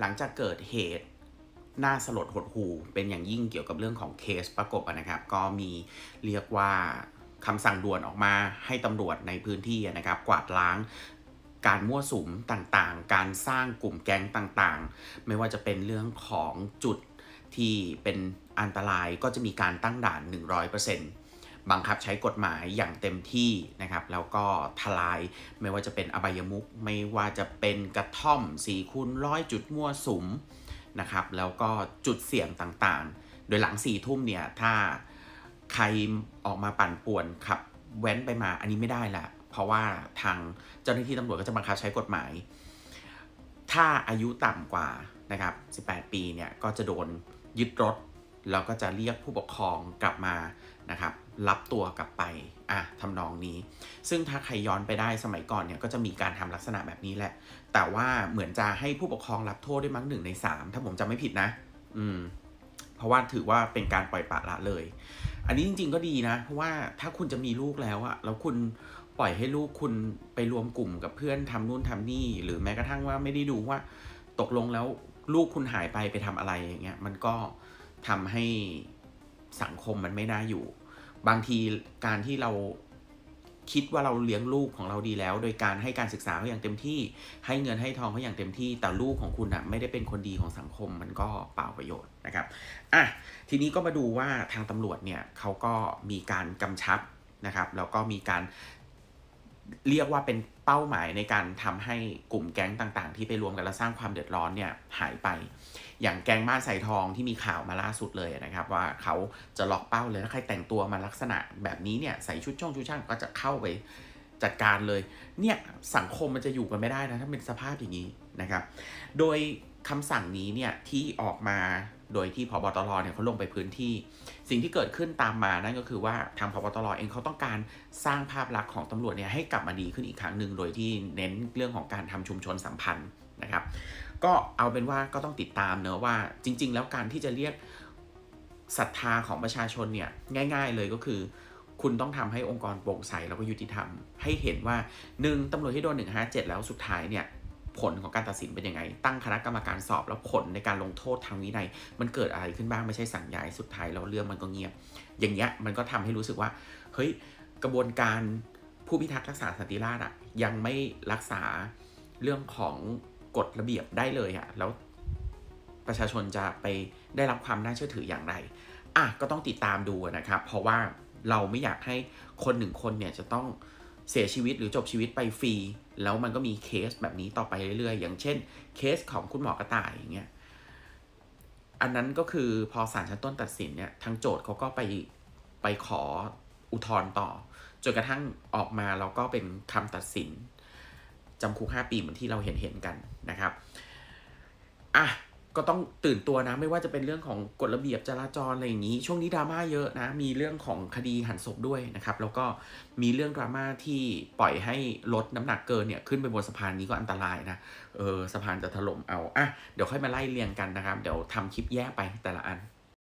หลังจากเกิดเหตุน่าสลดหดหูเป็นอย่างยิ่งเกี่ยวกับเรื่องของเคสประกบนะครับ ก็มีเรียกว่าคำสั่งด่วนออกมาให้ตำรวจในพื้นที่นะครับ กวาดล้างการมั่วสุมต่างๆ การสร้างกลุ่มแก๊งต่างๆ ไม่ว่าจะเป็นเรื่องของจุดที่เป็นอันตรายก็จะมีการตั้งด่าน 100% บังคับใช้กฎหมายอย่างเต็มที่นะครับ แล้วก็ทลายไม่ว่าจะเป็นอบายมุกไม่ว่าจะเป็นกระท่อม4คูณร้อยจุดมั่วสุมนะครับ แล้วก็จุดเสี่ยงต่างๆ โดยหลัง4ี่ทุ่มเนี่ย ถ้าใครออกมาปั่นป่วนขับแว้นไปมาอันนี้ไม่ได้ละเพราะว่าทางเจ้าหน้าที่ตำรวจก็จะบังคับใช้กฎหมาย ถ้าอายุต่ำกว่านะครับ 18 ปีเนี่ยก็จะโดนยึดรถ แล้วก็จะเรียกผู้ปกครองกลับมานะครับรับตัวกลับไปอะทำนองนี้ ซึ่งถ้าใครย้อนไปได้สมัยก่อนเนี่ยก็จะมีการทำลักษณะแบบนี้แหละ แต่ว่าเหมือนจะให้ผู้ปกครองรับโทษด้วยมั้งหนึ่งในสามถ้าผมจำไม่ผิดนะ อืม เพราะว่าถือว่าเป็นการปล่อยปละละเลย อันนี้จริง ๆ ก็ดีนะ เพราะว่าถ้าคุณจะมีลูกแล้วอะแล้วคุณปล่อยให้ลูกคุณไปรวมกลุ่มกับเพื่อนทำนู่นทำนี่ หรือแม้กระทั่งว่าไม่ได้ดูว่า ตกลงแล้วลูกคุณหายไปไปทำอะไรอย่างเงี้ยมันก็ ทำให้สังคมมันไม่น่าอยู่ บางทีการที่เราคิดว่าเราเลี้ยงลูกของเราดีแล้ว โดยการให้การศึกษาเขาอย่างเต็มที่ ให้เงินให้ทองเขาอย่างเต็มที่ แต่ลูกของคุณอะไม่ได้เป็นคนดีของสังคมมันก็เปล่าประโยชน์นะครับอะทีนี้ก็มาดูว่าทางตำรวจเนี่ยเขาก็มีการกำชับนะครับแล้วก็มีการ เรียกว่าเป็นเป้าหมายในการทำให้กลุ่มแก๊งต่างๆ ที่ไปรวมกันแล้วสร้างความเดือดร้อนเนี่ยหายไป อย่างแก๊งม่านใส่ทองที่มีข่าวมาล่าสุดเลยนะครับ ว่าเขาจะล็อกเป้าเลยถ้าใครแต่งตัวมาลักษณะแบบนี้เนี่ยใส่ชุดช่องชุดช่างก็จะเข้าไปจัดการเลย เนี่ยสังคมมันจะอยู่กันไม่ได้นะถ้าเป็นสภาพอย่างนี้นะครับ โดยคำสั่งนี้เนี่ยที่ออกมา โดยที่พบตรเนี่ยเขาลงไปพื้นที่ สิ่งที่เกิดขึ้นตามมานั่นก็คือว่าทางพบตรเองเขาต้องการสร้างภาพลักษณ์ของตำรวจเนี่ยให้กลับมาดีขึ้นอีกครั้งหนึ่งโดยที่เน้นเรื่องของการทำชุมชนสัมพันธ์นะครับ ก็เอาเป็นว่าก็ต้องติดตามเนอะว่าจริง ๆ แล้วการที่จะเรียกศรัทธาของประชาชนเนี่ยง่าย ๆ เลยก็คือ คุณต้องทำให้องค์กรโปร่งใสแล้วก็ยุติธรรม ให้เห็นว่าหนึ่งตำรวจที่โดน157 แล้วสุดท้ายเนี่ย ผลของการตัดสินเป็นยังไง ตั้งคณะกรรมการสอบแล้วผลในการลงโทษทางวินัย มันเกิดอะไรขึ้นบ้างไม่ใช่สั่งย้ายสุดท้ายแล้วเรื่องมันก็เงียบ อย่างเงี้ยมันก็ทำให้รู้สึกว่าเฮ้ยกระบวนการผู้พิทักษ์รักษาสันติราษฎร์อะยังไม่รักษาเรื่องของกฎระเบียบได้เลยอะแล้วประชาชนจะไปได้รับความน่าเชื่อถืออย่างไรอะก็ต้องติดตามดูนะครับ เพราะว่าเราไม่อยากให้คนหนึ่งคนเนี่ยจะต้อง เสียชีวิตหรือจบชีวิตไปฟรี แล้วมันก็มีเคสแบบนี้ต่อไปเรื่อยๆ อย่างเช่น เคสของคุณหมอกระต่ายอย่างเงี้ยอันนั้นก็คือพอศาลชั้นต้นตัดสินเนี่ยทางโจทย์เขาก็ไปไปขออุทธรณ์ต่อ จนกระทั่งออกมาแล้วก็เป็นคำตัดสินจำคุก 5 ปีเหมือนที่เราเห็นเห็นกันนะครับอะ ก็ต้องตื่นตัวนะ ไม่ว่าจะเป็นเรื่องของกฎระเบียบจราจรอะไรอย่างนี้ ช่วงนี้ดราม่าเยอะนะ มีเรื่องของคดีหันศพด้วยนะครับ แล้วก็มีเรื่องดราม่าที่ปล่อยให้รถน้ำหนักเกินเนี่ยขึ้นไปบนสะพานนี้ก็อันตรายนะ เออสะพานจะถล่มเอา อะ เดี๋ยวค่อยมาไล่เรียงกันนะครับ เดี๋ยวทำคลิปแยกไปแต่ละอัน